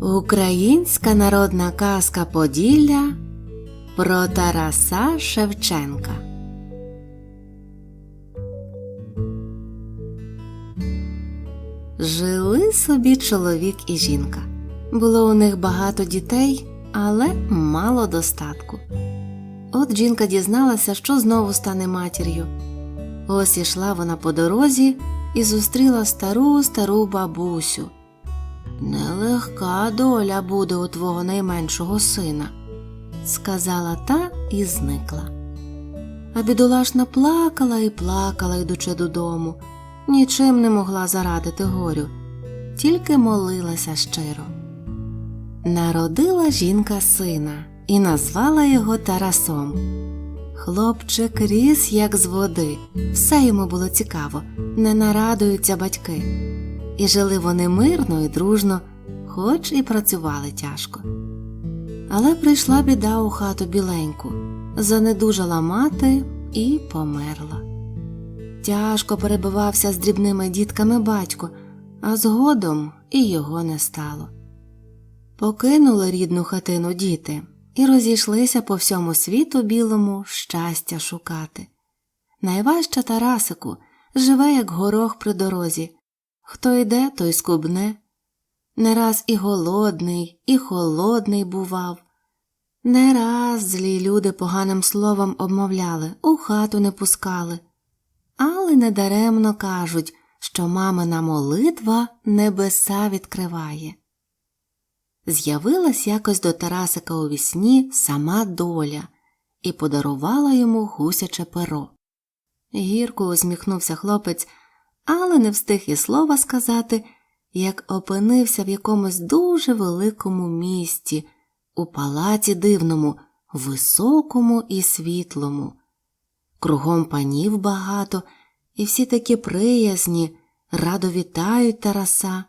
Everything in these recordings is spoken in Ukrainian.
Українська народна казка Поділля про Тараса Шевченка. Жили собі чоловік і жінка. Було у них багато дітей, але мало достатку. От жінка дізналася, що знову стане матір'ю. Ось ішла вона по дорозі і зустріла стару стару бабусю. Нелегка доля буде у твого найменшого сина, сказала та і зникла. А бідолашна плакала і плакала, йдучи додому, нічим не могла зарадити горю, тільки молилася щиро. Народила жінка сина і назвала його Тарасом. Хлопчик ріс, як з води, все йому було цікаво, не нарадуються батьки. І жили вони мирно і дружно, хоч і працювали тяжко. Але прийшла біда у хату біленьку, занедужала мати і померла. Тяжко перебивався з дрібними дітками батько, а згодом і його не стало. Покинули рідну хатину діти і розійшлися по всьому світу білому щастя шукати. Найважча Тарасику живе, як горох при дорозі. Хто йде, той скубне. Не раз і голодний, і холодний бував. Не раз злі люди поганим словом обмовляли, у хату не пускали, але недаремно кажуть, що мамина молитва небеса відкриває. З'явилась якось до Тарасика у вісні сама доля і подарувала йому гусяче перо. Гірко усміхнувся хлопець, але не встиг і слова сказати, як опинився в якомусь дуже великому місті, у палаці дивному, високому і світлому. Кругом панів багато, і всі такі приязні, радо вітають Тараса.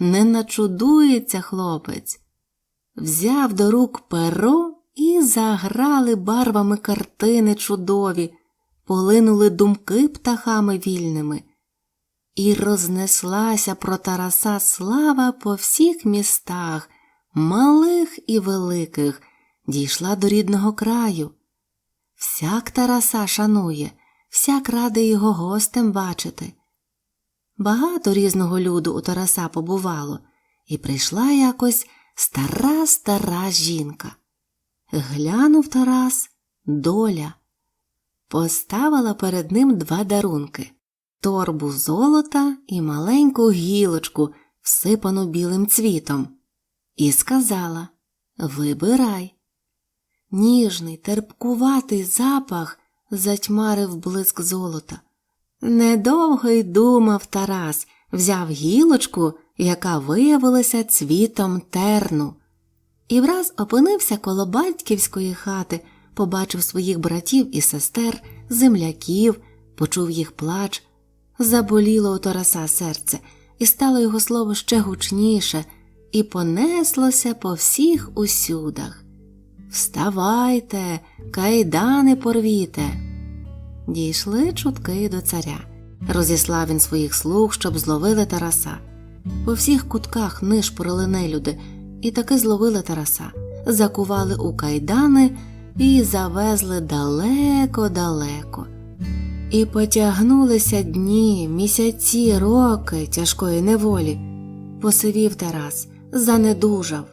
Не начудується хлопець. Взяв до рук перо і заграли барвами картини чудові, полинули думки птахами вільними. І рознеслася про Тараса слава по всіх містах, малих і великих, дійшла до рідного краю. Всяк Тараса шанує, всяк радий його гостем бачити. Багато різного люду у Тараса побувало, і прийшла якось стара стара жінка. Глянув Тарас доля, поставила перед ним два дарунки торбу золота і маленьку гілочку, всипану білим цвітом, і сказала Вибирай. Ніжний, терпкуватий запах затьмарив блиск золота. Недовго й думав Тарас, взяв гілочку, яка виявилася цвітом терну, і враз опинився коло батьківської хати, побачив своїх братів і сестер, земляків, почув їх плач. Заболіло у Тараса серце, і стало його слово ще гучніше, і понеслося по всіх усюдах. Вставайте, кайдани порвіте. Дійшли чутки до царя. Розіслав він своїх слуг, щоб зловили Тараса. По всіх кутках нишпорили нелюди, і таки зловили Тараса, закували у кайдани і завезли далеко-далеко. І потягнулися дні, місяці, роки тяжкої неволі. Посивів Тарас, занедужав,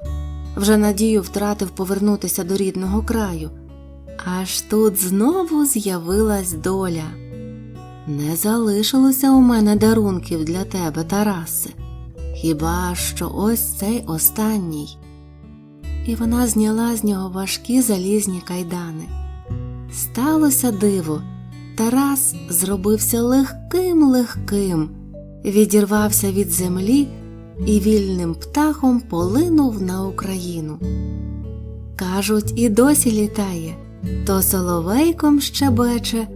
вже надію втратив повернутися до рідного краю. Аж тут знову з'явилась доля. Не залишилося у мене дарунків для тебе, Тарасе, хіба що ось цей останній. І вона зняла з нього важкі залізні кайдани. Сталося диво, Тарас зробився легким легким, відірвався від землі і вільним птахом полинув на Україну. Кажуть, і досі літає то соловейком щебече,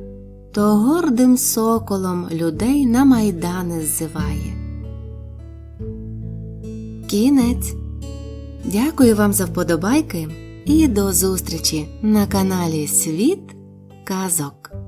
то гордим соколом людей на майдани ззиває. Кінець. Дякую вам за вподобайки і до зустрічі на каналі Світ Казок.